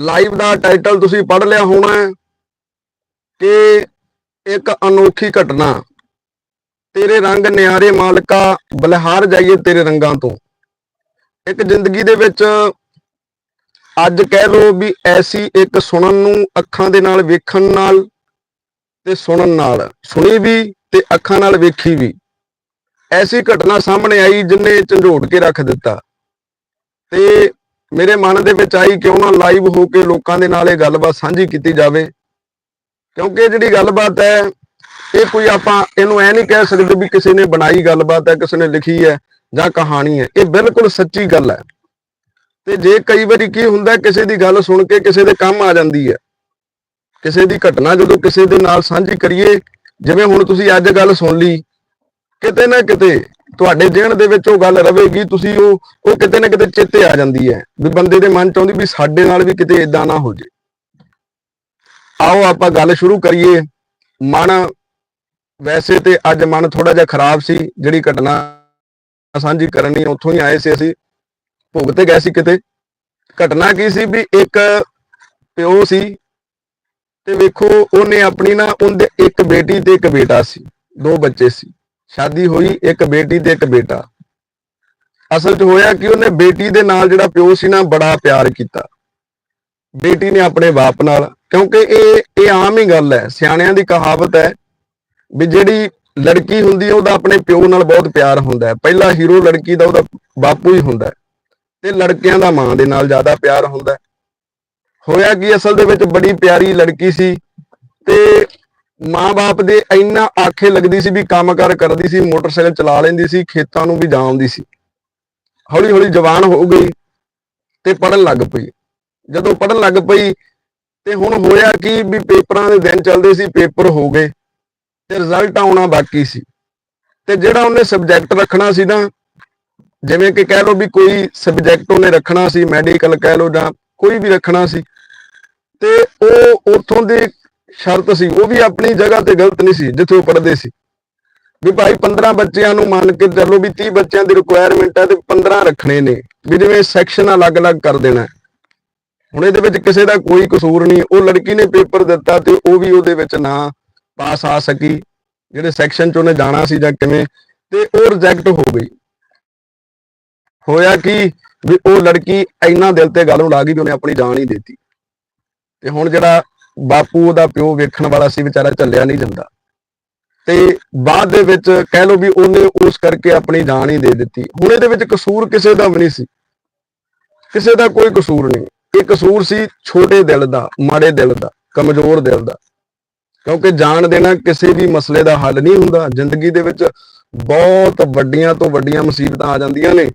Live ਦਾ title ਤੁਸੀਂ ਪੜ੍ਹ ਲਿਆ ਹੋਣਾ ਕਿ ਇੱਕ ਅਨੋਖੀ ਘਟਨਾ। ਤੇਰੇ ਰੰਗ ਨਿਆਰੇ ਮਾਲਕਾ, ਬਲਿਹਾਰ ਜਾਈਏ ਤੇਰੇ ਰੰਗਾਂ ਤੋਂ। ਇੱਕ ਜ਼ਿੰਦਗੀ ਦੇ ਵਿੱਚ ਅੱਜ ਕਹਿ ਲੋ ਵੀ ਐਸੀ ਇੱਕ ਸੁਣਨ ਨੂੰ ਅੱਖਾਂ ਦੇ ਨਾਲ ਵੇਖਣ ਨਾਲ ਤੇ ਸੁਣਨ ਨਾਲ। ਸੁਣੀ ਵੀ ਤੇ ਅੱਖਾਂ ਨਾਲ ਵੇਖੀ ਵੀ। ਐਸੀ ਘਟਨਾ ਸਾਹਮਣੇ ਆਈ ਜਿਨੇ ਝੰਡੋੜ ਕੇ ਰੱਖ ਦਿੱਤਾ। ਤੇ ਮੇਰੇ ਮਨ ਦੇ ਵਿੱਚ ਆਈ ਕਿਉਂ ਨਾ ਲਾਈਵ ਹੋ ਕੇ ਲੋਕਾਂ ਦੇ ਨਾਲ ਇਹ ਗੱਲਬਾਤ ਸਾਂਝੀ ਕੀਤੀ ਜਾਵੇ। ਕਿਉਂਕਿ ਇਹ ਜਿਹੜੀ ਗੱਲਬਾਤ ਹੈ, ਇਹ ਕੋਈ ਆਪਾਂ ਇਹਨੂੰ ਐ ਨਹੀਂ ਕਹਿ ਸਕਦੇ ਵੀ ਕਿਸੇ ਨੇ ਬਣਾਈ ਗੱਲਬਾਤ ਹੈ, ਕਿਸੇ ਨੇ ਲਿਖੀ ਹੈ ਜਾਂ ਕਹਾਣੀ ਹੈ। ਇਹ ਬਿਲਕੁਲ ਸੱਚੀ ਗੱਲ ਹੈ। ਤੇ ਜੇ ਕਈ ਵਾਰੀ ਕੀ ਹੁੰਦਾ, ਕਿਸੇ ਦੀ ਗੱਲ ਸੁਣ ਕੇ ਕਿਸੇ ਦੇ ਕੰਮ ਆ ਜਾਂਦੀ ਹੈ। ਕਿਸੇ ਦੀ ਘਟਨਾ ਜਦੋਂ ਕਿਸੇ ਦੇ ਨਾਲ ਸਾਂਝੀ ਕਰੀਏ, ਜਿਵੇਂ ਹੁਣ ਤੁਸੀਂ ਅੱਜ ਗੱਲ ਸੁਣ ਲਈ, ਕਿਤੇ ਨਾ ਕਿਤੇ ਤੁਹਾਡੇ ਜਿਹਨ ਦੇ ਵਿੱਚ ਉਹ ਗੱਲ ਰਵੇਗੀ ਤੁਸੀਂ ਉਹ ਉਹ ਕਿਤੇ ਨਾ ਕਿਤੇ ਚੇਤੇ ਆ ਜਾਂਦੀ ਹੈ, ਵੀ ਬੰਦੇ ਦੇ ਮਨ ਚ ਆਉਂਦੀ ਵੀ ਸਾਡੇ ਨਾਲ ਵੀ ਕਿਤੇ ਇਦਾਂ ਨਾ ਹੋ ਜੇ। ਆਓ ਆਪਾਂ ਗੱਲ ਸ਼ੁਰੂ ਕਰੀਏ। ਮਨ, ਵੈਸੇ ਤੇ ਅੱਜ ਮਨ ਥੋੜਾ ਜਿਹਾ ਖਰਾਬ ਸੀ, ਜਿਹੜੀ ਘਟਨਾ ਸਾਂਝੀ ਕਰਨੀ ਉੱਥੋਂ ਹੀ ਆਏ ਸੀ ਅਸੀਂ, ਭੋਗ ਤੇ ਗਏ ਸੀ ਕਿਤੇ। ਘਟਨਾ ਕੀ ਸੀ ਵੀ ਇੱਕ ਪਿਓ ਸੀ, ਤੇ ਵੇਖੋ ਉਹਨੇ ਆਪਣੀ ਨਾ ਉਹਦੇ ਇੱਕ ਬੇਟੀ ਤੇ ਇੱਕ ਬੇਟਾ ਸੀ, ਦੋ ਬੱਚੇ ਸੀ। ਸ਼ਾਦੀ ਹੋਈ ਇੱਕ ਬੇਟੀ ਤੇ ਇੱਕ ਬੇਟਾ। ਅਸਲ 'ਚ ਹੋਇਆ ਕਿ ਉਹਨੇ ਬੇਟੀ ਦੇ ਨਾਲ ਜਿਹੜਾ ਪਿਓ ਸੀ ਨਾ, ਬੜਾ ਪਿਆਰ ਕੀਤਾ। ਬੇਟੀ ਨੇ ਆਪਣੇ ਬਾਪ ਨਾਲ, ਕਿਉਂਕਿ ਇਹ ਇਹ ਆਮ ਹੀ ਗੱਲ ਹੈ, ਸਿਆਣਿਆਂ ਦੀ ਕਹਾਵਤ ਹੈ ਵੀ ਜਿਹੜੀ ਲੜਕੀ ਹੁੰਦੀ ਹੈ, ਉਹਦਾ ਆਪਣੇ ਪਿਓ ਨਾਲ ਬਹੁਤ ਪਿਆਰ ਹੁੰਦਾ ਹੈ। ਪਹਿਲਾ ਹੀਰੋ ਲੜਕੀ ਦਾ, ਉਹਦਾ ਬਾਪੂ ਹੀ ਹੁੰਦਾ ਤੇ ਲੜਕਿਆਂ ਦਾ ਮਾਂ ਦੇ ਨਾਲ ਜ਼ਿਆਦਾ ਪਿਆਰ ਹੁੰਦਾ ਹੋਇਆ ਕਿ, ਅਸਲ ਦੇ ਵਿੱਚ ਬੜੀ ਪਿਆਰੀ ਲੜਕੀ ਸੀ ਤੇ ਮਾਂ-ਬਾਪ ਦੇ ਇੰਨਾ ਆਖੇ ਲੱਗਦੀ ਸੀ ਵੀ ਕੰਮਕਾਰ ਕਰਦੀ ਸੀ, ਮੋਟਰਸਾਈਕਲ ਚਲਾ ਲੈਂਦੀ ਸੀ, ਖੇਤਾਂ ਨੂੰ ਵੀ ਜਾਂਦੀ ਸੀ। ਹੌਲੀ ਹੌਲੀ ਜਵਾਨ ਹੋ ਗਈ ਤੇ ਪੜਨ ਲੱਗ ਪਈ। ਜਦੋਂ ਪੜਨ ਲੱਗ ਪਈ ਤੇ ਹੁਣ ਹੋਇਆ ਕਿ ਵੀ ਪੇਪਰਾਂ ਦੇ ਦਿਨ ਚੱਲਦੇ ਸੀ, ਪੇਪਰ ਹੋ ਗਏ ਤੇ ਰਿਜ਼ਲਟ ਆਉਣਾ ਬਾਕੀ ਸੀ। ਤੇ ਜਿਹੜਾ ਉਹਨੇ ਸਬਜੈਕਟ ਰੱਖਣਾ ਸੀ ਨਾ, ਜਿਵੇਂ ਕਿ ਕਹਿ ਲਓ ਵੀ ਕੋਈ ਸਬਜੈਕਟ ਉਹਨੇ ਰੱਖਣਾ ਸੀ ਮੈਡੀਕਲ ਕਹਿ ਲਓ ਜਾਂ ਕੋਈ ਵੀ ਰੱਖਣਾ ਸੀ, ਤੇ ਉਹ ਉਥੋਂ ਦੇ ਸ਼ਰਤ ਸੀ, ਉਹ ਵੀ ਆਪਣੀ ਜਗ੍ਹਾ ਤੇ ਗਲਤ ਨਹੀਂ ਸੀ, ਜਿੱਥੇ ਉਹ ਪੜ੍ਹਦੇ ਸੀ। ਵੀ ਭਾਈ 15 ਬੱਚਿਆਂ ਨੂੰ ਮੰਨ ਕੇ ਚੱਲੋ ਵੀ 30 ਬੱਚਿਆਂ ਦੀ ਰਿਕੁਆਇਰਮੈਂਟ ਹੈ ਤੇ 15 ਰੱਖਣੇ ਨੇ, ਵੀ ਜਿਵੇਂ ਸੈਕਸ਼ਨ ਅਲੱਗ-ਅਲੱਗ ਕਰ ਦੇਣਾ ਹੁਣ ਇਹਦੇ ਵਿੱਚ ਕਿਸੇ ਦਾ ਕੋਈ ਕਸੂਰ ਨਹੀਂ, ਉਹ ਲੜਕੀ ਨੇ ਪੇਪਰ ਦਿੱਤਾ ਤੇ ਉਹ ਵੀ ਉਹਦੇ ਵਿੱਚ ਨਾ ਪਾਸ ਆ ਸਕੀ, ਜਿਹੜੇ ਸੈਕਸ਼ਨ ਚ ਉਹਨੇ ਜਾਣਾ ਸੀ ਜਾਂ ਕਿਵੇਂ, ਤੇ ਉਹ ਰਿਜੈਕਟ ਹੋ ਗਈ। ਹੋਇਆ ਕਿ, ਵੀ ਉਹ ਲੜਕੀ ਇੰਨਾ ਦਿਲ ਤੇ ਗੱਲ ਨੂੰ ਲਾ ਗਈ ਕਿ ਉਹਨੇ ਆਪਣੀ ਜਾਨ ਹੀ ਦਿੱਤੀ। ਤੇ ਹੁਣ ਜਿਹੜਾ ਬਾਪੂ ਉਹਦਾ ਪਿਓ ਵੇਖਣ ਵਾਲਾ ਸੀ, ਵਿਚਾਰਾ ਚੱਲਿਆ ਨਹੀਂ ਜਾਂਦਾ। ਤੇ ਬਾਅਦ ਦੇ ਵਿੱਚ ਕਹਿ ਲਓ ਵੀ ਉਹਨੇ ਉਸ ਕਰਕੇ ਆਪਣੀ ਜਾਨ ਹੀ ਦੇ ਦਿੱਤੀ। ਹੁਣ ਇਹਦੇ ਵਿੱਚ ਕਸੂਰ ਕਿਸੇ ਦਾ ਵੀ ਨਹੀਂ ਸੀ। ਕਿਸੇ ਦਾ ਕੋਈ ਕਸੂਰ ਨਹੀਂ। ਇਹ ਕਸੂਰ ਸੀ ਛੋਟੇ ਦਿਲ ਦਾ, ਮਾੜੇ ਦਿਲ ਦਾ, ਕਮਜ਼ੋਰ ਦਿਲ ਦਾ। ਕਿਉਂਕਿ ਜਾਣ ਦੇਣਾ ਕਿਸੇ ਵੀ ਮਸਲੇ ਦਾ ਹੱਲ ਨਹੀਂ ਹੁੰਦਾ। ਜ਼ਿੰਦਗੀ ਦੇ ਵਿੱਚ ਬਹੁਤ ਵੱਡੀਆਂ ਤੋਂ ਵੱਡੀਆਂ ਮੁਸੀਬਤਾਂ ਆ ਜਾਂਦੀਆਂ ਨੇ।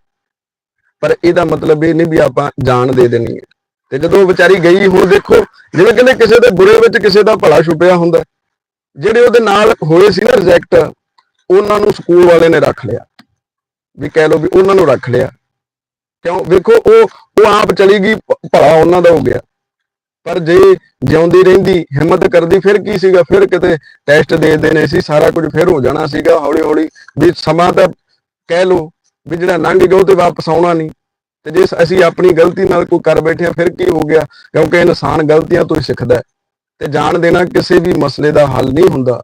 ਪਰ ਇਹਦਾ ਮਤਲਬ ਇਹ ਨਹੀਂ ਵੀ ਆਪਾਂ ਜਾਨ ਦੇ ਦੇਣੀ ਹੈ। ਤੇ ਜਦੋਂ ਵਿਚਾਰੀ ਗਈ ਹੁਣ ਦੇਖੋ, ਜਿਵੇਂ ਕਹਿੰਦੇ ਕਿਸੇ ਦੇ ਬੁਰੇ ਵਿੱਚ ਕਿਸੇ ਦਾ ਭਲਾ ਛੁਪਿਆ ਹੁੰਦਾ ਜਿਹੜੇ ਉਹਦੇ ਨਾਲ ਹੋਏ ਸੀ ਨਾ ਰਿਜੈਕਟ ਉਹਨਾਂ ਨੂੰ ਸਕੂਲ ਵਾਲੇ ਨੇ ਰੱਖ ਲਿਆ। ਵੀ ਕਹਿ ਲਓ ਵੀ ਉਹਨਾਂ ਨੂੰ ਰੱਖ ਲਿਆ। ਕਿਉਂ? ਵੇਖੋ, ਉਹ ਉਹ ਆਪ ਚਲੀ ਗਈ ਭਲਾ ਉਹਨਾਂ ਦਾ ਹੋ ਗਿਆ। ਪਰ ਜੇ ਜਿਉਂਦੀ ਰਹਿੰਦੀ, ਹਿੰਮਤ ਕਰਦੀ, ਫਿਰ ਕੀ ਸੀਗਾ? ਫਿਰ ਕਿਤੇ ਟੈਸਟ ਦੇ ਦੇਣੇ ਸੀ, ਸਾਰਾ ਕੁਝ ਫਿਰ ਹੋ ਜਾਣਾ ਸੀਗਾ ਹੌਲੀ ਹੌਲੀ ਵੀ ਸਮਾਂ ਤਾਂ ਕਹਿ ਲਓ, ਵੀ ਜਿਹੜਾ ਲੰਘ ਗਿਆ, ਉਹ ਤੇ ਵਾਪਸ ਆਉਣਾ ਨਹੀਂ। ਤੇ ਜੇ ਅਸੀਂ ਆਪਣੀ ਗਲਤੀ ਨਾਲ ਕੋਈ ਕਰ ਬੈਠੇ ਹਾਂ ਫਿਰ ਕੀ ਹੋ ਗਿਆ? ਕਿਉਂਕਿ ਇਨਸਾਨ ਗਲਤੀਆਂ ਤੋਂ ਹੀ ਸਿੱਖਦਾ ਹੈ। ਤੇ ਜਾਣ ਦੇਣਾ ਕਿਸੇ ਵੀ ਮਸਲੇ ਦਾ ਹੱਲ ਨਹੀਂ ਹੁੰਦਾ।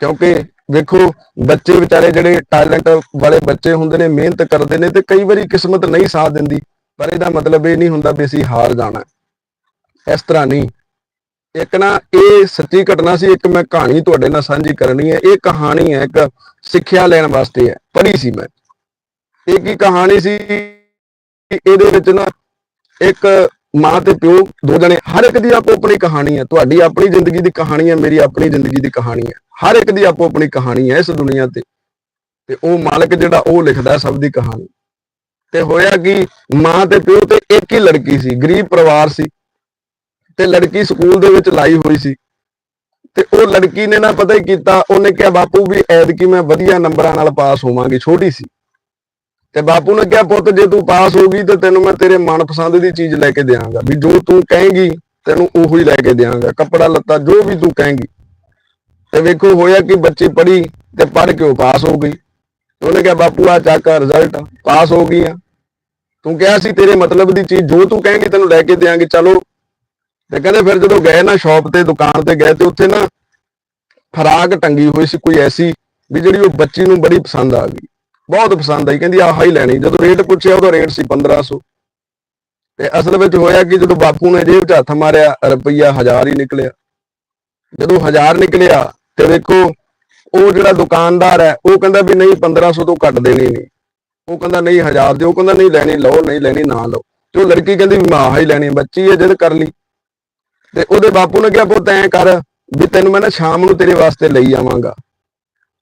ਕਿਉਂਕਿ ਵੇਖੋ, ਬੱਚੇ ਵਿਚਾਰੇ ਜਿਹੜੇ ਟੈਲੈਂਟ ਵਾਲੇ ਬੱਚੇ ਹੁੰਦੇ ਨੇ, ਮਿਹਨਤ ਕਰਦੇ ਨੇ ਤੇ ਕਈ ਵਾਰੀ ਕਿਸਮਤ ਨਹੀਂ ਸਾਥ ਦਿੰਦੀ। ਪਰ ਇਹਦਾ ਮਤਲਬ ਇਹ ਨਹੀਂ ਹੁੰਦਾ ਵੀ ਅਸੀਂ ਹਾਰ ਜਾਣਾ। ਇਸ ਤਰ੍ਹਾਂ ਨਹੀਂ। ਇੱਕ ਨਾ ਇਹ ਸੱਚੀ ਘਟਨਾ ਸੀ, ਇੱਕ ਮੈਂ ਕਹਾਣੀ ਤੁਹਾਡੇ ਨਾਲ ਸਾਂਝੀ ਕਰਨੀ ਹੈ। ਇਹ ਕਹਾਣੀ ਹੈ ਇੱਕ ਸਿੱਖਿਆ ਲੈਣ ਵਾਸਤੇ ਹੈ। ਪੜ੍ਹੀ ਸੀ ਮੈਂ। ਇਹ ਕੀ ਕਹਾਣੀ ਸੀ? ਕਿ ਇਹਦੇ ਵਿੱਚ ਨਾ ਇੱਕ ਮਾਂ ਤੇ ਪਿਓ, ਦੋ ਜਣੇ, ਹਰ ਇੱਕ ਦੀ ਆਪੋ ਆਪਣੀ ਕਹਾਣੀ ਹੈ। ਤੁਹਾਡੀ ਆਪਣੀ ਜ਼ਿੰਦਗੀ ਦੀ ਕਹਾਣੀ ਹੈ, ਮੇਰੀ ਆਪਣੀ ਜ਼ਿੰਦਗੀ ਦੀ ਕਹਾਣੀ ਹੈ। ਹਰ ਇੱਕ ਦੀ ਆਪੋ ਆਪਣੀ ਕਹਾਣੀ ਹੈ ਇਸ ਦੁਨੀਆ ਤੇ। ਤੇ ਉਹ ਮਾਲਕ ਜਿਹੜਾ ਉਹ ਲਿਖਦਾ ਸਭ ਦੀ ਕਹਾਣੀ। ਤੇ ਹੋਇਆ ਕਿ, ਮਾਂ ਤੇ ਪਿਓ ਤੇ ਇੱਕ ਹੀ ਲੜਕੀ ਸੀ, ਗਰੀਬ ਪਰਿਵਾਰ ਸੀ। ਤੇ ਲੜਕੀ ਸਕੂਲ ਦੇ ਵਿੱਚ ਲਾਈ ਹੋਈ ਸੀ। ਤੇ ਉਹ ਲੜਕੀ ਨੇ ਨਾ ਪਤਾ ਹੀ ਕੀਤਾ, ਉਹਨੇ ਕਿਹਾ, ਬਾਪੂ ਵੀ ਐਤਕੀ ਮੈਂ ਵਧੀਆ ਨੰਬਰਾਂ ਨਾਲ ਪਾਸ ਹੋਵਾਂਗੀ, ਛੋਟੀ ਸੀ। ਤੇ ਬਾਪੂ ਨੇ ਕਿਹਾ, ਪੁੱਤ, ਜੇ ਤੂੰ ਪਾਸ ਹੋ ਗਈ ਤੇ ਤੈਨੂੰ ਮੈਂ ਤੇਰੇ ਮਨਪਸੰਦ ਦੀ ਚੀਜ਼ ਲੈ ਕੇ ਦੇਵਾਂਗਾ ਵੀ ਜੋ ਤੂੰ ਕਹੇਂਗੀ, ਤੈਨੂੰ ਉਹੀ ਲੈ ਕੇ ਦੇਵਾਂਗਾ ਕੱਪੜਾ, ਲੱਤਾ, ਜੋ ਵੀ ਤੂੰ ਕਹੇਂਗੀ। ਤੇ ਵੇਖੋ, ਹੋਇਆ ਕਿ ਬੱਚੀ ਪੜ੍ਹੀ ਤੇ ਪੜ੍ਹ ਕੇ ਉਹ ਪਾਸ ਹੋ ਗਈ। ਉਹਨੇ ਕਿਹਾ, ਬਾਪੂ, ਆ ਚੱਕ ਰਿਜ਼ਲਟ ਪਾਸ ਹੋ ਗਈ ਆ। ਤੂੰ ਕਿਹਾ ਸੀ ਤੇਰੇ ਮਤਲਬ ਦੀ ਚੀਜ਼, ਜੋ ਤੂੰ ਕਹੇਂਗੀ ਤੈਨੂੰ ਲੈ ਕੇ ਦੇਵਾਂਗੇ ਚਲੋ। ਤੇ ਕਹਿੰਦੇ, ਫਿਰ ਜਦੋਂ ਗਏ ਨਾ ਸ਼ਾਪ ਤੇ, ਦੁਕਾਨ ਤੇ ਗਏ ਤੇ ਉੱਥੇ ਨਾ ਫਰਾਕ ਟੰਗੀ ਹੋਈ ਸੀ, ਕੋਈ ਐਸੀ, ਵੀ ਜਿਹੜੀ ਉਹ ਬੱਚੀ ਨੂੰ ਬੜੀ ਪਸੰਦ ਆ ਗਈ। ਬਹੁਤ ਪਸੰਦ ਆਈ, ਕਹਿੰਦੀ, ਆਹ ਹੀ ਲੈਣੀ। ਜਦੋਂ ਰੇਟ ਪੁੱਛਿਆ, ਉਹਦਾ ਰੇਟ ਸੀ 1500 ਤੇ ਅਸਲ ਵਿੱਚ ਹੋਇਆ ਕਿ ਜਦੋਂ ਬਾਪੂ ਨੇ ਜੇਬ 'ਚ ਹੱਥ ਮਾਰਿਆ, ਰੁਪਈਆ 1000 ਹੀ ਨਿਕਲਿਆ। ਜਦੋਂ 1000 ਨਿਕਲਿਆ, ਤੇ ਵੇਖੋ, ਉਹ ਜਿਹੜਾ ਦੁਕਾਨਦਾਰ ਹੈ, ਉਹ ਕਹਿੰਦਾ ਵੀ ਨਹੀਂ 1500 ਤੋਂ ਘੱਟ ਦੇਣੀ ਨਹੀਂ। ਉਹ ਕਹਿੰਦਾ, ਨਹੀਂ 1000 ਦਿਓ। ਉਹ ਕਹਿੰਦਾ, ਨਹੀਂ, ਲੈਣੀ, ਲਓ, ਨਹੀਂ, ਲੈਣੀ, ਨਾ ਲਓ। ਤੇ ਉਹ ਲੜਕੀ ਕਹਿੰਦੀ ਵੀ ਮਾਂ ਹੀ ਲੈਣੀ ਬੱਚੀ ਹੈ, ਜਿੱਦ ਕਰ ਲਈ। ਤੇ ਉਹਦੇ ਬਾਪੂ ਨੇ ਕਿਹਾ, ਪੁੱਤ, ਐਂ ਕਰ, ਵੀ ਤੈਨੂੰ ਮੈਂ ਨਾ ਸ਼ਾਮ ਨੂੰ ਤੇਰੇ ਵਾਸਤੇ ਲਈ ਆਵਾਂਗਾ।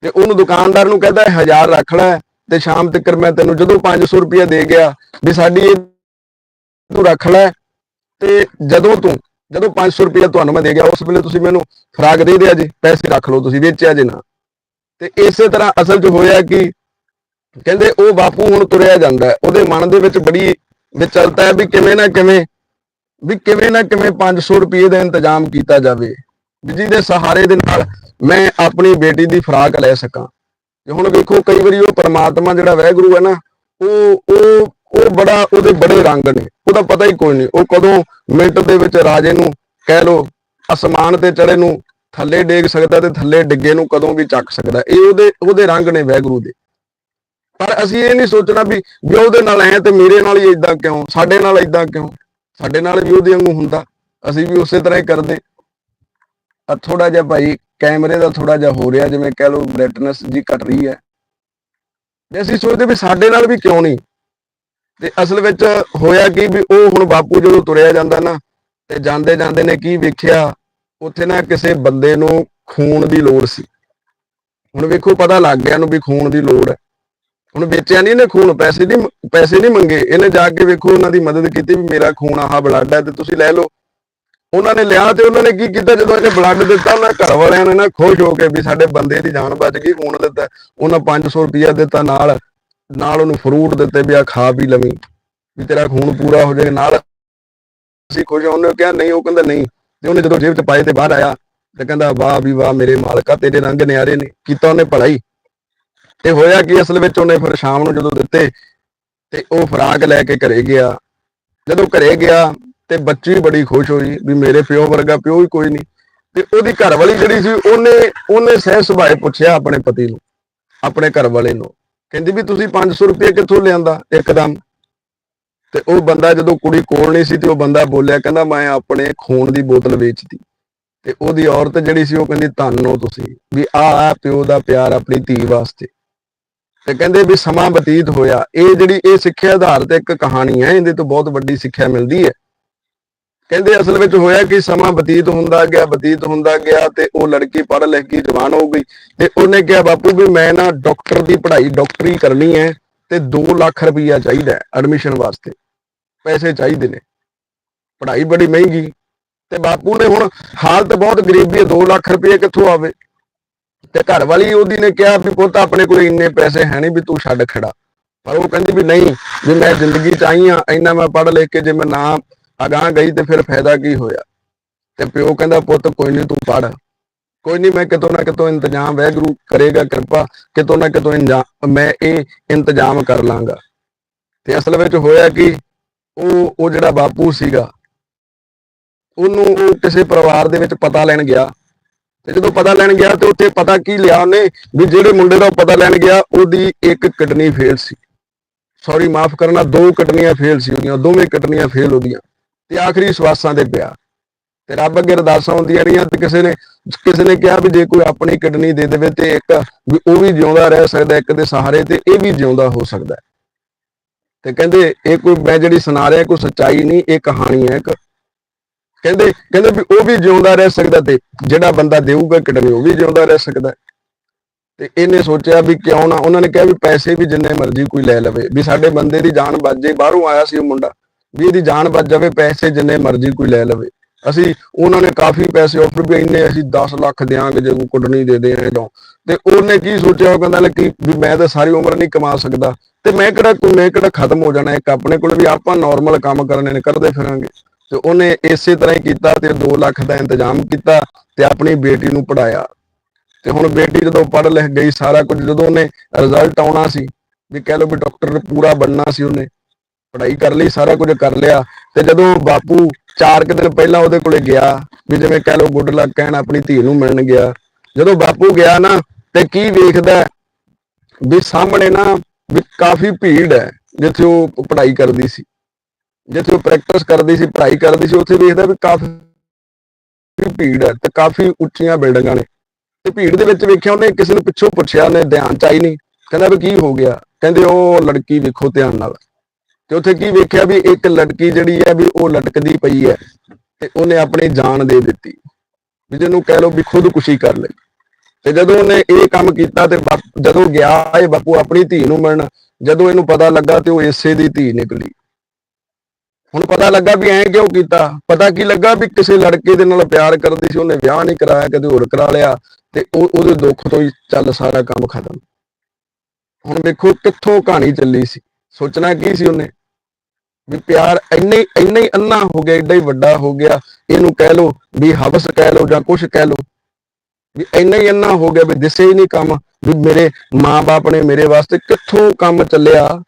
ਤੇ ਉਹਨੂੰ ਦੁਕਾਨਦਾਰ ਨੂੰ ਕਹਿੰਦਾ 1000 ਰੱਖ ਲੈ। ਤੇ ਸ਼ਾਮ ਤੱਕ ਮੈਂ ਤੈਨੂੰ ਜਦੋਂ 500 ਰੁਪਇਆ ਦੇ ਗਿਆ ਵੀ ਸਾਡੀ ਇਹ ਤੂੰ ਰੱਖ ਲੈ ਤੇ ਜਦੋਂ ਤੂੰ, ਜਦੋਂ 500 ਰੁਪਇਆ ਤੁਹਾਨੂੰ ਮੈਂ ਦੇ ਗਿਆ, ਉਸ ਵੇਲੇ ਤੁਸੀਂ ਮੈਨੂੰ ਫਰਾਕ ਦੇ ਦਿਆ ਜੀ, ਪੈਸੇ ਰੱਖ ਲਓ, ਤੁਸੀਂ ਵੇਚਿਆ ਜੇ ਨਾ। ਤੇ ਇਸੇ ਤਰ੍ਹਾਂ ਅਸਲ 'ਚ ਹੋਇਆ ਕਿ ਕਹਿੰਦੇ ਉਹ ਬਾਪੂ ਹੁਣ ਤੁਰਿਆ ਜਾਂਦਾ ਉਹਦੇ ਮਨ ਦੇ ਵਿੱਚ ਬੜੀ ਵਿਚਲਤਾ ਹੈ ਵੀ ਕਿਵੇਂ ਨਾ ਕਿਵੇਂ, ਵੀ ਕਿਵੇਂ ਨਾ ਕਿਵੇਂ 500 ਰੁਪਏ ਦਾ ਇੰਤਜ਼ਾਮ ਕੀਤਾ ਜਾਵੇ। ਵੀ ਜਿਹਦੇ ਸਹਾਰੇ ਦੇ ਨਾਲ ਮੈਂ ਆਪਣੀ ਬੇਟੀ ਦੀ ਫਰਾਕ ਲੈ ਸਕਾਂ। ਤੇ ਹੁਣ ਵੇਖੋ, ਕਈ ਵਾਰੀ ਉਹ ਪਰਮਾਤਮਾ ਜਿਹੜਾ ਵਹਿਗੁਰੂ ਹੈ ਨਾ, ਉਹ ਉਹ ਉਹ ਬੜਾ, ਉਹਦੇ ਬੜੇ ਰੰਗ ਨੇ। ਉਹਦਾ ਪਤਾ ਹੀ ਕੋਈ ਨਹੀਂ। ਉਹ ਕਦੋਂ ਮਿੰਟ ਦੇ ਵਿੱਚ ਰਾਜੇ ਨੂੰ ਕਹਿ ਲੋ, ਅਸਮਾਨ ਤੇ ਚੜੇ ਨੂੰ ਥੱਲੇ ਡੇਗ ਸਕਦਾ ਤੇ ਥੱਲੇ ਡਿੱਗੇ ਨੂੰ ਕਦੋਂ ਵੀ ਚੱਕ ਸਕਦਾ। ਇਹ ਉਹਦੇ ਉਹਦੇ ਰੰਗ ਨੇ ਵਹਿਗੁਰੂ ਦੇ। ਪਰ ਅਸੀਂ ਇਹ ਨਹੀਂ ਸੋਚਣਾ ਵੀ ਵੀ ਉਹਦੇ ਨਾਲ ਐ ਤੇ ਮੇਰੇ ਨਾਲ ਹੀ ਇਦਾਂ ਕਿਉਂ? ਸਾਡੇ ਨਾਲ ਇਦਾਂ ਕਿਉਂ? ਸਾਡੇ ਨਾਲ ਵੀ ਉਹਦੇ ਵਾਂਗੂ ਹੁੰਦਾ। ਅਸੀਂ ਵੀ ਉਸੇ ਤਰ੍ਹਾਂ ਹੀ ਕਰਦੇ। ਆ ਥੋੜਾ ਜਿਹਾ ਭਾਈ ਕੈਮਰੇ ਦਾ ਥੋੜਾ ਜਿਹਾ ਹੋ ਰਿਹਾ, ਜਿਵੇਂ ਕਹਿ ਲਓ ਬ੍ਰਾਈਟਨੈਸ ਜੀ ਘਟ ਰਹੀ ਹੈ। ਤੇ ਅਸੀਂ ਸੋਚਦੇ ਵੀ ਸਾਡੇ ਨਾਲ ਵੀ ਕਿਉਂ ਨਹੀਂ? ਤੇ ਅਸਲ ਵਿੱਚ ਹੋਇਆ ਕੀ ਵੀ ਉਹ ਹੁਣ ਬਾਪੂ ਜਦੋਂ ਤੁਰਿਆ ਜਾਂਦਾ ਨਾ, ਤੇ ਜਾਂਦੇ ਜਾਂਦੇ ਨੇ ਕੀ ਵੇਖਿਆ, ਉੱਥੇ ਨਾ ਕਿਸੇ ਬੰਦੇ ਨੂੰ ਖੂਨ ਦੀ ਲੋੜ ਸੀ। ਹੁਣ ਵੇਖੋ ਪਤਾ ਲੱਗ ਗਿਆ ਨੂੰ ਵੀ ਖੂਨ ਦੀ ਲੋੜ ਹੈ। ਹੁਣ ਵੇਚਿਆ ਨਹੀਂ ਇਹਨੇ ਖੂਨ, ਪੈਸੇ ਨਹੀਂ ਪੈਸੇ ਨਹੀਂ ਮੰਗੇ। ਇਹਨੇ ਜਾ ਕੇ ਵੇਖੋ ਉਹਨਾਂ ਦੀ ਮਦਦ ਕੀਤੀ ਵੀ ਮੇਰਾ ਖੂਨ ਆਹ ਬਲੱਡ ਹੈ ਤੇ ਤੁਸੀਂ ਲੈ ਲਓ। ਉਹਨਾਂ ਨੇ ਲਿਆ ਤੇ ਉਹਨਾਂ ਨੇ ਕੀ ਕੀਤਾ? ਜਦੋਂ ਇਹਨੇ ਬਲੱਡ ਦਿੱਤਾ, ਉਹਨਾਂ ਘਰ ਵਾਲਿਆਂ ਨੇ ਨਾ ਖੁਸ਼ ਹੋ ਕੇ ਵੀ ਸਾਡੇ ਬੰਦੇ ਦੀ ਜਾਨ ਬਚ ਗਈ, ਖੂਨ ਦਿੱਤਾ। ਉਹਨਾਂ 500 ਰੁਪਇਆ ਦਿੱਤਾ ਨਾਲ ਨਾਲ ਉਹਨੂੰ ਫਰੂਟ ਦਿੱਤੇ ਵੀ ਆ ਖਾ ਵੀ ਲਵੀਂ, ਵੀ ਤੇਰਾ ਖੂਨ ਪੂਰਾ ਹੋ ਜਾਏ। ਨਾਲ ਅਸੀਂ ਖੁਸ਼ ਉਹਨੇ ਕਿਹਾ, ਨਹੀਂ, ਉਹ ਕਹਿੰਦਾ, ਨਹੀਂ। ਤੇ ਉਹਨੇ ਜਦੋਂ ਜੇਬ 'ਚ ਪਾਏ ਤੇ ਬਾਹਰ ਆਇਆ, ਤੇ ਕਹਿੰਦਾ, ਵਾਹ ਵੀ ਵਾਹ, ਮੇਰੇ ਮਾਲਕਾ ਤੇਰੇ ਰੰਗ ਨਿਆਰੇ ਨੇ, ਕੀਤਾ ਉਹਨੇ ਭਲਾਈ। ਤੇ ਹੋਇਆ ਕੀ, ਅਸਲ ਵਿੱਚ ਉਹਨੇ ਫਿਰ ਸ਼ਾਮ ਨੂੰ ਜਦੋਂ ਦਿੱਤੇ, ਤੇ ਉਹ ਫਰਾਕ ਲੈ ਕੇ ਘਰੇ ਗਿਆ। ਜਦੋਂ ਘਰੇ ਗਿਆ ਤੇ ਬੱਚੀ ਬੜੀ ਖੁਸ਼ ਹੋਈ ਵੀ ਮੇਰੇ ਪਿਓ ਵਰਗਾ ਪਿਓ ਹੀ ਕੋਈ ਨਹੀਂ। ਤੇ ਉਹਦੀ ਘਰ ਵਾਲੀ ਜਿਹੜੀ ਸੀ, ਉਹਨੇ ਉਹਨੇ ਸਹਿ ਸੁਭਾਏ ਪੁੱਛਿਆ ਆਪਣੇ ਪਤੀ ਨੂੰ, ਆਪਣੇ ਘਰ ਵਾਲੇ ਨੂੰ। ਕਹਿੰਦੀ ਵੀ ਤੁਸੀਂ 500 ਰੁਪਏ ਕਿੱਥੋਂ ਲਿਆਂਦਾ, ਇੱਕਦਮ। ਤੇ ਉਹ ਬੰਦਾ ਜਦੋਂ ਕੁੜੀ ਕੋਲ ਨਹੀਂ ਸੀ ਤੇ ਉਹ ਬੰਦਾ ਬੋਲਿਆ, ਕਹਿੰਦਾ ਮੈਂ ਆਪਣੇ ਖੂਨ ਦੀ ਬੋਤਲ ਵੇਚਤੀ। ਤੇ ਉਹਦੀ ਔਰਤ ਜਿਹੜੀ ਸੀ, ਉਹ ਕਹਿੰਦੀ, ਧੰਨ ਤੁਸੀਂ, ਵੀ ਆ ਆ ਪਿਓ ਦਾ ਪਿਆਰ ਆਪਣੀ ਧੀ ਵਾਸਤੇ। ਤੇ ਕਹਿੰਦੇ ਵੀ ਸਮਾਂ ਬਤੀਤ ਹੋਇਆ। ਇਹ ਜਿਹੜੀ, ਇਹ ਸਿੱਖਿਆ ਆਧਾਰਿਤ ਇੱਕ ਕਹਾਣੀ ਹੈ, ਇਹਦੇ ਤੋਂ ਬਹੁਤ ਵੱਡੀ ਸਿੱਖਿਆ ਮਿਲਦੀ ਹੈ। ਕਹਿੰਦੇ ਅਸਲ ਵਿੱਚ ਹੋਇਆ ਕਿ, ਸਮਾਂ ਬਤੀਤ ਹੁੰਦਾ ਗਿਆ, ਬਤੀਤ ਹੁੰਦਾ ਗਿਆ ਤੇ ਉਹ ਲੜਕੀ ਪੜ੍ਹ ਲਿਖ ਕੇ ਜਵਾਨ ਹੋ ਗਈ ਤੇ ਉਹਨੇ ਕਿਹਾ, ਬਾਪੂ ਵੀ ਮੈਂ ਨਾ ਡਾਕਟਰ ਦੀ ਪੜ੍ਹਾਈ ਡਾਕਟਰੀ ਕਰਨੀ ਹੈ ਤੇ 2 ਲੱਖ ਰੁਪਈਆ ਚਾਹੀਦਾ ਐਡਮਿਸ਼ਨ ਵਾਸਤੇ। ਪੈਸੇ ਚਾਹੀਦੇ ਨੇ। ਪੜ੍ਹਾਈ ਬੜੀ ਮਹਿੰਗੀ। ਤੇ ਬਾਪੂ ਨੇ ਹੁਣ ਹਾਲਤ ਬਹੁਤ ਗਰੀਬੀ ਹੈ 2 ਲੱਖ ਰੁਪਏ ਕਿੱਥੋਂ ਆਵੇ? ਤੇ ਘਰ ਵਾਲੀ ਉਹਦੀ ਨੇ ਕਿਹਾ ਵੀ, ਪੁੱਤ, ਆਪਣੇ ਕੋਲ ਇੰਨੇ ਪੈਸੇ ਹੈ ਨਹੀਂ ਵੀ ਤੂੰ ਛੱਡ ਖੜਾ। ਪਰ ਉਹ ਕਹਿੰਦੀ ਵੀ, ਨਹੀਂ, ਜੇ ਮੈਂ ਜ਼ਿੰਦਗੀ ਚ ਆਈ ਆ ਇੰਨਾ ਮੈਂ ਪੜ੍ਹ ਲਿਖ ਕੇ ਜੇ ਮੈਂ ਨਾ ਅਗਾਂਹ ਗਈ ਤੇ ਫਿਰ ਫਾਇਦਾ ਕੀ ਹੋਇਆ? ਤੇ ਪਿਓ ਕਹਿੰਦਾ, ਪੁੱਤ, ਕੋਈ ਨਹੀਂ ਤੂੰ ਪੜ੍ਹ। ਕੋਈ ਨਹੀਂ ਮੈਂ ਕਿਤੋਂ ਨਾ ਕਿਤੋਂ ਇੰਤਜ਼ਾਮ ਵੈਗਰੂ ਕਰੇਗਾ ਕਿਰਪਾ, ਕਿਤੋਂ ਨਾ ਕਿਤੋਂ ਇੰਜਾ- ਮੈਂ ਇਹ ਇੰਤਜ਼ਾਮ ਕਰ ਲਾਂਗਾ। ਤੇ ਅਸਲ ਵਿੱਚ ਹੋਇਆ ਕਿ? ਉਹ ਉਹ ਜਿਹੜਾ ਬਾਪੂ ਸੀਗਾ, ਉਹਨੂੰ ਉਹ ਕਿਸੇ ਪਰਿਵਾਰ ਦੇ ਵਿੱਚ ਪਤਾ ਲੈਣ ਗਿਆ। ਤੇ ਜਦੋਂ ਪਤਾ ਲੈਣ ਗਿਆ ਤੇ ਉੱਥੇ ਪਤਾ ਕੀ ਲਿਆ ਉਹਨੇ? ਵੀ ਜਿਹੜੇ ਮੁੰਡੇ ਦਾ ਉਹ ਪਤਾ ਲੈਣ ਗਿਆ, ਉਹਦੀ ਇੱਕ ਕਿਡਨੀ ਫੇਲ ਸੀ। ਸੌਰੀ ਮਾਫ ਕਰਨਾ, ਦੋ ਕਿਡਨੀਆਂ ਫੇਲ ਸੀ ਉਹਦੀਆਂ, ਦੋਵੇਂ ਕਿਡਨੀਆਂ ਫੇਲ ਉਹਦੀਆਂ ਤੇ ਆਖਰੀ ਸਵਾਸਾਂ ਦੇ ਪਿਆ। ਤੇ ਰੱਬ ਅੱਗੇ ਅਰਦਾਸਾਂ ਹੁੰਦੀਆਂ ਰਹੀਆਂ ਤੇ ਕਿਸੇ ਨੇ ਕਿਸੇ ਨੇ ਕਿਹਾ ਵੀ ਜੇ ਕੋਈ ਆਪਣੀ ਕਿਡਨੀ ਦੇ ਦੇਵੇ ਤੇ ਇੱਕ ਵੀ ਉਹ ਵੀ ਜਿਉਂਦਾ ਰਹਿ ਸਕਦਾ, ਇੱਕ ਦੇ ਸਹਾਰੇ ਤੇ ਇਹ ਵੀ ਜਿਉਂਦਾ ਹੋ ਸਕਦਾ। ਤੇ ਕਹਿੰਦੇ, ਇਹ ਕੋਈ ਮੈਂ ਜਿਹੜੀ ਸੁਣਾ ਰਿਹਾ ਕੋਈ ਸੱਚਾਈ ਨਹੀਂ, ਇਹ ਕਹਾਣੀ ਹੈ ਇੱਕ। ਕਹਿੰਦੇ ਕਹਿੰਦੇ ਵੀ ਉਹ ਵੀ ਜਿਉਂਦਾ ਰਹਿ ਸਕਦਾ ਤੇ ਜਿਹੜਾ ਬੰਦਾ ਦੇਊਗਾ ਕਿਡਨੀ, ਉਹ ਵੀ ਜਿਉਂਦਾ ਰਹਿ ਸਕਦਾ। ਤੇ ਇਹਨੇ ਸੋਚਿਆ ਵੀ ਕਿਉਂ ਨਾ, ਉਹਨਾਂ ਨੇ ਕਿਹਾ ਵੀ ਪੈਸੇ ਵੀ ਜਿੰਨੇ ਮਰਜ਼ੀ ਕੋਈ ਲੈ ਲਵੇ, ਵੀ ਸਾਡੇ ਬੰਦੇ ਦੀ ਜਾਨ ਬਚ ਜੇ, ਬਾਹਰੋਂ ਆਇਆ ਸੀ ਉਹ ਮੁੰਡਾ। ਵੀ ਇਹਦੀ ਜਾਨ ਬਚ ਜਾਵੇ, ਪੈਸੇ ਜਿੰਨੇ ਮਰਜ਼ੀ ਕੋਈ ਲੈ ਲਵੇ। ਅਸੀਂ, ਉਹਨਾਂ ਨੇ ਕਾਫੀ ਪੈਸੇ ਆਫਰ ਵੀ ਇੰਨੇ, ਅਸੀਂ 10 ਲੱਖ ਦਿਆਂਗੇ ਜੇ ਕੋਈ ਕੁੱਟਣੀ ਦੇ ਦੇ ਜਾਂ। ਤੇ ਉਹਨੇ ਕੀ ਸੋਚਿਆ, ਉਹ ਕਹਿੰਦਾ ਲੈ ਕਿ ਵੀ ਮੈਂ ਤਾਂ ਸਾਰੀ ਉਮਰ ਨਹੀਂ ਕਮਾ ਸਕਦਾ। ਤੇ ਮੈਂ ਕਿਹੜਾ ਕੋਈ ਮੈਂ ਕਿਹੜਾ ਖਤਮ ਹੋ ਜਾਣਾ ਇੱਕ ਆਪਣੇ ਕੋਲ ਵੀ, ਆਪਾਂ ਨਾਰਮਲ ਕੰਮ ਕਰਨੇ ਨੇ, ਕਰਦੇ ਫਿਰਾਂਗੇ। ਤੇ ਉਹਨੇ ਇਸੇ ਤਰ੍ਹਾਂ ਹੀ ਕੀਤਾ ਤੇ 2 ਲੱਖ ਦਾ ਇੰਤਜ਼ਾਮ ਕੀਤਾ ਤੇ ਆਪਣੀ ਬੇਟੀ ਨੂੰ ਪੜਾਇਆ ਤੇ ਹੁਣ ਬੇਟੀ ਜਦੋਂ ਪੜ੍ਹ ਲਿਖ ਗਈ, ਸਾਰਾ ਕੁਝ ਜਦੋਂ ਉਹਨੇ ਰਿਜ਼ਲਟ ਆਉਣਾ ਸੀ, ਵੀ ਕਹਿ ਲਓ ਵੀ ਡਾਕਟਰ ਪੂਰਾ ਬਣਨਾ ਸੀ ਉਹਨੇ ਪੜ੍ਹਾਈ ਕਰ ਲਈ, ਸਾਰਾ ਕੁਝ ਕਰ ਲਿਆ ਤੇ ਜਦੋਂ ਬਾਪੂ ਚਾਰ ਕੁ ਦਿਨ ਪਹਿਲਾਂ ਉਹਦੇ ਕੋਲੇ ਗਿਆ ਵੀ ਜਿਵੇਂ ਕਹਿ ਲਓ ਗੁੱਡ ਲੱਕ ਕਹਿਣ ਆਪਣੀ ਧੀ ਨੂੰ ਮਿਲਣ ਗਿਆ, ਜਦੋਂ ਬਾਪੂ ਗਿਆ ਨਾ ਤੇ ਕੀ ਵੇਖਦਾ ਵੀ ਸਾਹਮਣੇ ਨਾ ਵੀ ਕਾਫੀ ਭੀੜ ਹੈ, ਜਿੱਥੇ ਉਹ ਪੜ੍ਹਾਈ ਕਰਦੀ ਸੀ, ਜਿੱਥੇ ਉਹ ਪ੍ਰੈਕਟਿਸ ਕਰਦੀ ਸੀ, ਪੜ੍ਹਾਈ ਕਰਦੀ ਸੀ, ਉੱਥੇ ਵੇਖਦਾ ਵੀ ਕਾਫੀ ਭੀੜ ਹੈ ਤੇ ਕਾਫੀ ਉੱਚੀਆਂ ਬਿਲਡਿੰਗਾਂ ਨੇ ਤੇ ਭੀੜ ਦੇ ਵਿੱਚ ਵੇਖਿਆ ਉਹਨੇ ਕਿਸੇ ਨੂੰ ਪਿੱਛੋਂ ਪੁੱਛਿਆ ਨੇ ਧਿਆਨ ਚ ਆਈ ਨਹੀਂ, ਕਹਿੰਦਾ ਵੀ ਕੀ ਹੋ ਗਿਆ? ਕਹਿੰਦੇ ਉਹ ਲੜਕੀ ਵੇਖੋ ਧਿਆਨ ਨਾਲ। ਤੇ ਉੱਥੇ ਕੀ ਵੇਖਿਆ ਵੀ ਇੱਕ ਲੜਕੀ ਜਿਹੜੀ ਹੈ ਵੀ ਉਹ ਲਟਕਦੀ ਪਈ ਹੈ ਤੇ ਉਹਨੇ ਆਪਣੀ ਜਾਨ ਦੇ ਦਿੱਤੀ। ਵੀ ਜਿਹਨੂੰ ਕਹਿ ਲਓ ਵੀ ਖੁਦਕੁਸ਼ੀ ਕਰ ਲਈ। ਤੇ ਜਦੋਂ ਉਹਨੇ ਇਹ ਕੰਮ ਕੀਤਾ ਤੇ ਬਾਪ- ਜਦੋਂ ਗਿਆ ਇਹ ਬਾਪੂ ਆਪਣੀ ਧੀ ਨੂੰ ਮਿਲਣ, ਜਦੋਂ ਇਹਨੂੰ ਪਤਾ ਲੱਗਾ ਤੇ ਉਹ ਇਸੇ ਦੀ ਧੀ ਨਿਕਲੀ। ਹੁਣ ਪਤਾ ਲੱਗਾ ਵੀ ਐਂ ਕਿਉਂ ਕੀਤਾ? ਪਤਾ ਕੀ ਲੱਗਾ ਵੀ ਕਿਸੇ ਲੜਕੇ ਦੇ ਨਾਲ ਪਿਆਰ ਕਰਦੀ ਸੀ, ਉਹਨੇ ਵਿਆਹ ਨਹੀਂ ਕਰਾਇਆ, ਕਦੇ ਹੋਰ ਕਰਾ ਲਿਆ ਤੇ ਉਹ ਉਹਦੇ ਦੁੱਖ ਤੋਂ ਹੀ ਚੱਲ ਸਾਰਾ ਕੰਮ ਖਤਮ। ਹੁਣ ਵੇਖੋ ਕਿੱਥੋਂ ਕਹਾਣੀ ਚੱਲੀ ਸੀ। ਸੋਚਣਾ ਕੀ ਸੀ ਉਹਨੇ? ਵੀ ਪਿਆਰ ਇੰਨੇ ਹੀ- ਇੰਨਾ ਹੀ ਅੰਨਾ ਹੋ ਗਿਆ, ਏਡਾ ਹੀ ਵੱਡਾ ਹੋ ਗਿਆ, ਇਹਨੂੰ ਕਹਿ ਲਓ ਵੀ ਹਵਸ ਕਹਿ ਲਓ ਜਾਂ ਕੁਝ ਕਹਿ ਲਓ। ਵੀ ਇੰਨਾ ਹੀ ਅੰਨਾ ਹੋ ਗਿਆ ਵੀ ਦਿਸੇ ਹੀ ਨਹੀਂ ਕੰਮ, ਵੀ ਮੇਰੇ ਮਾਪੇ ਨੇ ਮੇਰੇ ਵਾਸਤੇ ਕਿੱਥੋਂ ਕੰਮ ਚੱਲਿਆ?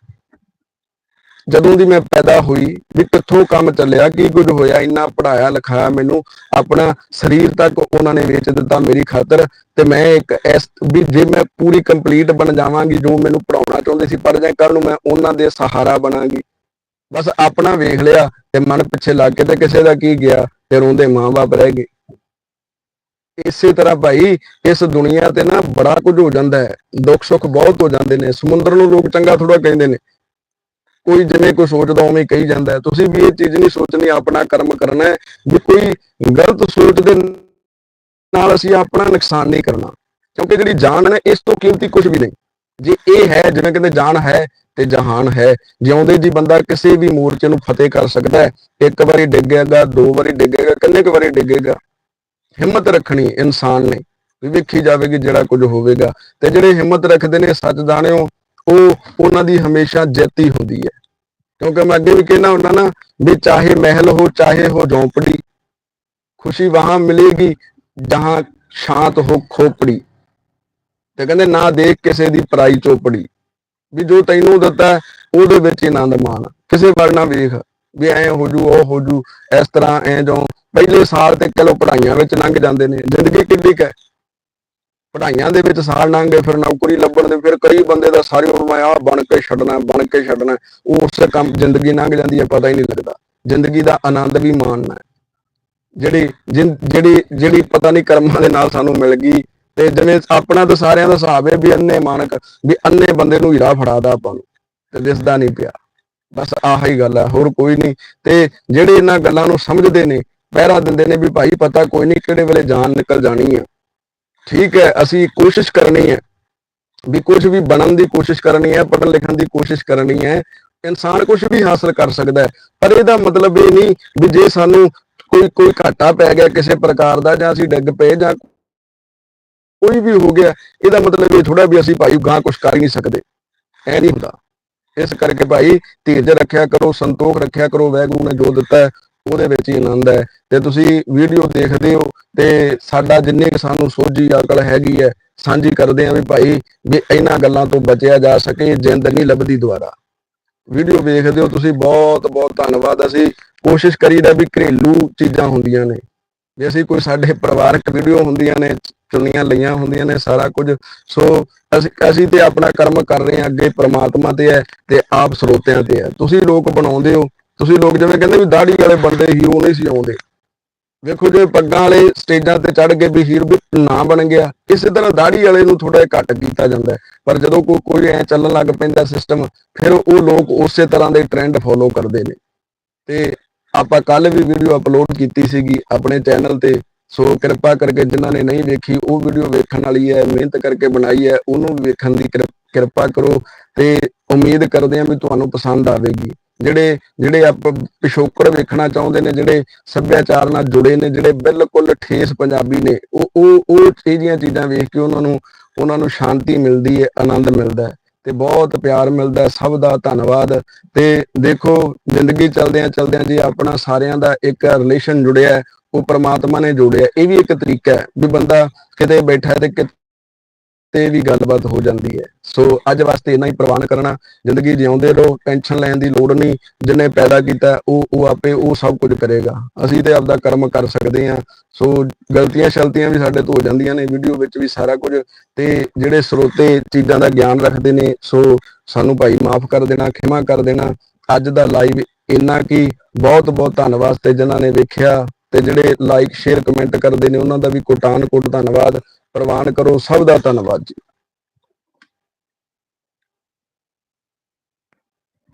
ਜਦੋਂ ਦੀ ਮੈਂ ਪੈਦਾ ਹੋਈ ਵੀ ਕਿੱਥੋਂ ਕੰਮ ਚੱਲਿਆ, ਕੀ ਕੁਝ ਹੋਇਆ, ਇੰਨਾ ਪੜਾਇਆ ਲਿਖਾਇਆ ਮੈਨੂੰ, ਆਪਣਾ ਸਰੀਰ ਤੱਕ ਉਹਨਾਂ ਨੇ ਵੇਚ ਦਿੱਤਾ ਮੇਰੀ ਖਾਤਰ ਤੇ ਮੈਂ ਇੱਕ ਇਸ ਵੀ ਜੇ ਮੈਂ ਪੂਰੀ ਕੰਪਲੀਟ ਬਣ ਜਾਵਾਂਗੀ, ਜੋ ਮੈਨੂੰ ਪੜਾਉਣਾ ਚਾਹੁੰਦੇ ਸੀ, ਪਰ ਜਾਂ ਕੱਲ ਨੂੰ ਮੈਂ ਉਹਨਾਂ ਦੇ ਸਹਾਰਾ ਬਣਾਂਗੀ। ਬਸ ਆਪਣਾ ਵੇਖ ਲਿਆ ਤੇ ਮਨ ਪਿੱਛੇ ਲੱਗ ਕੇ ਤੇ ਕਿਸੇ ਦਾ ਕੀ ਗਿਆ ਤੇ ਰੋਂਦੇ ਮਾਂ-ਬਾਪ ਰਹਿ ਗਏ। ਇਸੇ ਤਰ੍ਹਾਂ ਭਾਈ, ਇਸ ਦੁਨੀਆ ਤੇ ਨਾ ਬੜਾ ਕੁਝ ਹੋ ਜਾਂਦਾ ਹੈ ਦੁੱਖ ਸੁੱਖ ਬਹੁਤ ਹੋ ਜਾਂਦੇ ਨੇ, ਸਮੁੰਦਰ ਨੂੰ ਲੋਕ ਚੰਗਾ ਥੋੜਾ ਕਹਿੰਦੇ ਨੇ। ਕੋਈ ਜਿਵੇਂ ਕੋਈ ਸੋਚਦਾ ਉਵੇਂ ਕਹੀ ਜਾਂਦਾ ਤੁਸੀਂ ਵੀ ਇਹ ਚੀਜ਼ ਨਹੀਂ ਸੋਚਣੀ, ਆਪਣਾ ਕਰਮ ਕਰਨਾ ਹੈ। ਵੀ ਕੋਈ ਗਲਤ ਸੋਚ ਦੇ ਨਾਲ ਅਸੀਂ ਆਪਣਾ ਨੁਕਸਾਨ ਨਹੀਂ ਕਰਨਾ। ਕਿਉਂਕਿ ਜਿਹੜੀ ਜਾਨ ਹੈ ਇਸ ਤੋਂ ਕੀਮਤੀ ਕੁਝ ਵੀ ਨਹੀਂ। ਜੇ ਇਹ ਹੈ, ਜਿਵੇਂ ਕਹਿੰਦੇ ਜਾਨ ਹੈ ਤੇ ਜਹਾਨ ਹੈ। ਜਿਉਂਦੇ ਜੀ ਬੰਦਾ ਕਿਸੇ ਵੀ ਮੋਰਚੇ ਨੂੰ ਫਤਿਹ ਕਰ ਸਕਦਾ ਹੈ। ਇੱਕ ਵਾਰੀ ਡਿੱਗੇਗਾ, ਦੋ ਵਾਰੀ ਡਿੱਗੇਗਾ, ਕਿੰਨੇ ਕੁ ਵਾਰੀ ਡਿੱਗੇਗਾ? ਹਿੰਮਤ ਰੱਖਣੀ ਇਨਸਾਨ ਨੇ। ਵੀ ਵੇਖੀ ਜਾਵੇਗੀ ਜਿਹੜਾ ਕੁਝ ਹੋਵੇਗਾ। ਤੇ ਜਿਹੜੇ ਹਿੰਮਤ ਰੱਖਦੇ ਨੇ, ਸੱਚ ਜਾਣਿਓ ਉਹ ਉਹਨਾਂ ਦੀ ਹਮੇਸ਼ਾ ਜਿੱਤ ਹੀ ਹੁੰਦੀ ਹੈ। ਕਿਉਂਕਿ ਮੈਂ ਅੱਗੇ ਵੀ ਕਹਿਣਾ ਹੁੰਦਾ ਨਾ ਵੀ ਚਾਹੇ ਮਹਿਲ ਹੋ, ਚਾਹੇ ਹੋ ਝੌਂਪੜੀ, ਖੁਸ਼ੀ ਵਹਾਂ ਮਿਲੇਗੀ, ਜਹਾਂ ਸ਼ਾਂਤ ਹੋ ਖੋਪੜੀ। ਤੇ ਕਹਿੰਦੇ ਨਾ ਦੇਖ ਕਿਸੇ ਦੀ ਪਰਾਈ ਚੋਪੜੀ ਵੀ ਜੋ ਤੈਨੂੰ ਦਿੱਤਾ ਉਹਦੇ ਵਿੱਚ ਹੀ ਆਨੰਦ ਮਾਣ। ਕਿਸੇ ਵੱਲ ਨਾ ਵੇਖ, ਵੀ ਐ ਹੋ ਜੂ, ਉਹ ਹੋ ਜੂ, ਇਸ ਤਰ੍ਹਾਂ ਐ ਜੋ ਪਹਿਲੇ ਸਾਲ ਤੇ ਚਲੋ ਪੜ੍ਹਾਈਆਂ ਵਿੱਚ ਲੰਘ ਜਾਂਦੇ ਨੇ, ਜ਼ਿੰਦਗੀ ਕਿੰਨੀ ਕੁ ਹੈ ਪੜ੍ਹਾਈਆਂ ਦੇ ਵਿੱਚ ਸਾਲ ਲੰਘ ਗਏ ਫਿਰ ਨੌਕਰੀ ਲੱਭਣ ਦੇ, ਫਿਰ ਕਈ ਬੰਦੇ ਦਾ ਸਾਰੀ ਉਮਰ ਮੈਂ ਆਹ ਬਣ ਕੇ ਛੱਡਣਾ, ਬਣ ਕੇ ਛੱਡਣਾ ਉਹ ਉਸੇ ਕੰਮ ਜ਼ਿੰਦਗੀ ਲੰਘ ਜਾਂਦੀ ਹੈ, ਪਤਾ ਹੀ ਨਹੀਂ ਲੱਗਦਾ। ਜ਼ਿੰਦਗੀ ਦਾ ਆਨੰਦ ਵੀ ਮਾਣਨਾ ਜਿਹੜੀ ਜਿਨ- ਜਿਹੜੀ ਜਿਹੜੀ ਪਤਾ ਨਹੀਂ ਕਰਮਾਂ ਦੇ ਨਾਲ ਸਾਨੂੰ ਮਿਲ ਗਈ, ਤੇ ਜਿਵੇਂ ਆਪਣਾ ਤਾਂ ਸਾਰਿਆਂ ਦਾ ਹਿਸਾਬ ਹੈ ਵੀ ਅੰਨੇ ਮਾਨਕ, ਵੀ ਅੰਨੇ ਬੰਦੇ ਨੂੰ ਹੀਰਾ ਫੜਾਦਾ ਆਪਾਂ ਨੂੰ, ਤੇ ਦਿਸਦਾ ਨਹੀਂ ਪਿਆ। ਬਸ ਆਹੀ ਗੱਲ ਹੈ, ਹੋਰ ਕੋਈ ਨਹੀਂ। ਤੇ ਜਿਹੜੇ ਇਹਨਾਂ ਗੱਲਾਂ ਨੂੰ ਸਮਝਦੇ ਨੇ, ਪਹਿਰਾ ਦਿੰਦੇ ਨੇ ਵੀ ਭਾਈ ਪਤਾ ਕੋਈ ਨਹੀਂ ਕਿਹੜੇ ਵੇਲੇ ਜਾਨ ਨਿਕਲ ਜਾਣੀ ਹੈ ਠੀਕ ਹੈ, ਅਸੀਂ ਕੋਸ਼ਿਸ਼ ਕਰਨੀ ਹੈ ਵੀ ਕੁਝ ਵੀ ਬਣਨ ਦੀ ਕੋਸ਼ਿਸ਼ ਕਰਨੀ ਹੈ, ਪੜ੍ਹਨ ਲਿਖਣ ਦੀ ਕੋਸ਼ਿਸ਼ ਕਰਨੀ ਹੈ, ਇਨਸਾਨ ਕੁਝ ਵੀ ਹਾਸਲ ਕਰ ਸਕਦਾ ਹੈ, ਪਰ ਇਹਦਾ ਮਤਲਬ ਇਹ ਨਹੀਂ ਵੀ ਜੇ ਸਾਨੂੰ ਕੋਈ ਕੋਈ ਘਾਟਾ ਪੈ ਗਿਆ ਕਿਸੇ ਪ੍ਰਕਾਰ ਦਾ ਜਾਂ ਅਸੀਂ ਡਿੱਗ ਪਏ ਜਾਂ ਕੋਈ ਵੀ ਹੋ ਗਿਆ, ਇਹਦਾ ਮਤਲਬ ਇਹ ਥੋੜਾ ਵੀ ਅਸੀਂ ਭਾਈ ਗਾਂ ਕੁਝ ਕਰ ਹੀ ਨਹੀਂ ਸਕਦੇ, ਐ ਨਹੀਂ ਹੁੰਦਾ। ਇਸ ਕਰਕੇ ਭਾਈ ਧੀਰਜ ਰੱਖਿਆ ਕਰੋ, ਸੰਤੋਖ ਰੱਖਿਆ ਕਰੋ ਵੈਗੁਰੂ ਨੇ ਜੋ ਦਿੱਤਾ ਉਹਦੇ ਵਿੱਚ ਹੀ ਆਨੰਦ ਹੈ ਤੇ ਤੁਸੀਂ ਵੀਡੀਓ ਦੇਖਦੇ ਹੋ ਤੇ ਸਾਡਾ ਜਿੰਨੇ ਕੁ ਸਾਨੂੰ ਸੋਝੀ ਅਕਲ ਹੈਗੀ ਹੈ, ਸਾਂਝੀ ਕਰਦੇ ਆਂ ਵੀ ਭਾਈ ਵੀ ਇਹਨਾਂ ਗੱਲਾਂ ਤੋਂ ਬਚਿਆ ਜਾ ਸਕੇ, ਜਿੰਦ ਨਹੀਂ ਲੱਭਦੀ ਦੁਬਾਰਾ। ਵੀਡੀਓ ਵੇਖਦੇ ਹੋ ਤੁਸੀਂ, ਬਹੁਤ ਬਹੁਤ ਧੰਨਵਾਦ। ਅਸੀਂ ਕੋਸ਼ਿਸ਼ ਕਰੀਦਾ ਵੀ ਘਰੇਲੂ ਚੀਜ਼ਾਂ ਹੁੰਦੀਆਂ ਨੇ। ਜੇ ਅਸੀਂ ਕੋਈ ਸਾਡੇ ਪਰਿਵਾਰਕ ਵੀਡੀਓ ਹੁੰਦੀਆਂ ਨੇ, ਚੁਣੀਆਂ ਲਈਆਂ ਹੁੰਦੀਆਂ ਨੇ, ਸਾਰਾ ਕੁਝ। ਸੋ ਅਸੀਂ ਅਸੀਂ ਤੇ ਆਪਣਾ ਕਰਮ ਕਰ ਰਹੇ ਹਾਂ, ਅੱਗੇ ਪ੍ਰਮਾਤਮਾ ਤੇ ਹੈ ਤੇ ਆਪ ਸਰੋਤਿਆਂ ਤੇ ਹੈ। ਤੁਸੀਂ ਲੋਕ ਬਣਾਉਂਦੇ ਹੋ ਤੁਸੀਂ ਲੋਕ ਜਿਵੇਂ ਕਹਿੰਦੇ ਵੀ ਦਾੜੀ ਵਾਲੇ ਬੰਦੇ ਹੀਰੋ ਨਹੀਂ ਸੀ ਆਉਂਦੇ। ਵੇਖੋ ਜੇ ਪੱਗਾਂ ਵਾਲੇ ਸਟੇਜਾਂ ਤੇ ਚੜ ਕੇ ਵੀ ਹੀਰੋ ਵੀ ਨਾ ਬਣ ਗਿਆ, ਇਸੇ ਤਰ੍ਹਾਂ ਦਾੜੀ ਵਾਲੇ ਨੂੰ ਥੋੜਾ ਜਿਹਾ ਘੱਟ ਕੀਤਾ ਜਾਂਦਾ ਪਰ ਜਦੋਂ ਕੋਈ ਕੋਈ ਐ ਚੱਲਣ ਲੱਗ ਪੈਂਦਾ ਸਿਸਟਮ ਫਿਰ ਉਹ ਲੋਕ ਉਸੇ ਤਰ੍ਹਾਂ ਦੇ ਟ੍ਰੈਂਡ ਫੋਲੋ ਕਰਦੇ ਨੇ। ਤੇ ਆਪਾਂ ਕੱਲ ਵੀ ਵੀਡੀਓ ਅਪਲੋਡ ਕੀਤੀ ਸੀਗੀ ਆਪਣੇ ਚੈਨਲ ਤੇ, ਸੋ ਕਿਰਪਾ ਕਰਕੇ ਜਿਨ੍ਹਾਂ ਨੇ ਨਹੀਂ ਵੇਖੀ, ਉਹ ਵੀਡੀਓ ਵੇਖਣ ਵਾਲੀ ਹੈ, ਮਿਹਨਤ ਕਰਕੇ ਬਣਾਈ ਹੈ, ਉਹਨੂੰ ਵੇਖਣ ਦੀ ਕਿਰ- ਕਿਰਪਾ ਕਰੋ। ਤੇ ਉਮੀਦ ਕਰਦੇ ਹਾਂ ਵੀ ਤੁਹਾਨੂੰ ਪਸੰਦ ਆਵੇਗੀ। ਜਿਹੜੇ ਜਿਹੜੇ ਆਪ ਪਿਛੋਕੜ ਵੇਖਣਾ ਚਾਹੁੰਦੇ ਨੇ, ਜਿਹੜੇ ਸੱਭਿਆਚਾਰ ਨਾਲ ਜੁੜੇ ਨੇ, ਜਿਹੜੇ ਬਿਲਕੁਲ ਠੇਸ ਪੰਜਾਬੀ ਨੇ, ਉਹ ਉਹ ਉਹ ਇਹ ਜਿਹੀਆਂ ਚੀਜ਼ਾਂ ਵੇਖ ਕੇ ਉਹਨਾਂ ਨੂੰ ਉਹਨਾਂ ਨੂੰ ਸ਼ਾਂਤੀ ਮਿਲਦੀ ਹੈ, ਆਨੰਦ ਮਿਲਦਾ ਹੈ ਤੇ ਬਹੁਤ ਪਿਆਰ ਮਿਲਦਾ ਸਭ ਦਾ ਧੰਨਵਾਦ ਤੇ ਦੇਖੋ, ਜ਼ਿੰਦਗੀ ਚਲਦਿਆਂ ਚਲਦਿਆਂ ਜੀ ਆਪਣਾ ਸਾਰਿਆਂ ਦਾ ਇੱਕ ਰਿਲੇਸ਼ਨ ਜੁੜਿਆ ਉਹ ਪ੍ਰਮਾਤਮਾ ਨੇ ਜੋੜਿਆ ਇਹ ਵੀ ਇੱਕ ਤਰੀਕਾ ਹੈ ਵੀ ਬੰਦਾ ਕਿਤੇ ਬੈਠਾ ਹੈ ਤੇ ਕਿ- ਤੇ ਵੀ ਗੱਲਬਾਤ ਹੋ ਜਾਂਦੀ ਹੈ। ਸੋ ਅੱਜ ਵਾਸਤੇ ਇੰਨਾ ਹੀ ਪ੍ਰਵਾਨ ਕਰਨਾ। ਜ਼ਿੰਦਗੀ ਜਿਉਂਦੇ ਰਹੋ ਟੈਨਸ਼ਨ ਲੈਣ ਦੀ ਲੋੜ ਨਹੀਂ। ਜਿੰਨੇ ਪੈਦਾ ਕੀਤਾ, ਉਹ ਉਹ ਆਪੇ, ਉਹ ਸਭ ਕੁਝ ਕਰੇਗਾ। ਅਸੀਂ ਤੇ ਆਪਦਾ ਕਰਮ ਕਰ ਸਕਦੇ ਹਾਂ। ਸੋ ਗਲਤੀਆਂ ਸ਼ਲਤੀਆਂ ਵੀ ਸਾਡੇ ਤੋਂ ਹੋ ਜਾਂਦੀਆਂ ਨੇ। ਵੀਡੀਓ ਵਿੱਚ ਵੀ ਸਾਰਾ ਕੁਝ। ਤੇ ਜਿਹੜੇ ਸਰੋਤੇ ਚੀਜ਼ਾਂ ਦਾ ਗਿਆਨ ਰੱਖਦੇ ਨੇ, ਸੋ ਸਾਨੂੰ ਭਾਈ ਮਾਫ ਕਰ ਦੇਣਾ, ਖਿਮਾ ਕਰ ਦੇਣਾ। ਅੱਜ ਦਾ ਲਾਈਵ ਇੰਨਾ ਕੀ। ਬਹੁਤ ਬਹੁਤ ਧੰਨਵਾਦ। ਤੇ ਜਿਨ੍ਹਾਂ ਨੇ ਵੇਖਿਆ, ਤੇ ਜਿਹੜੇ ਲਾਈਕ ਸ਼ੇਅਰ ਕਮੈਂਟ ਕਰਦੇ ਨੇ, ਉਹਨਾਂ ਦਾ ਵੀ ਕੋਟਾਨ ਕੋਟ ਧੰਨਵਾਦ। ਪ੍ਰਵਾਨ ਕਰੋ। ਸਭ ਦਾ ਧੰਨਵਾਦ ਜੀ।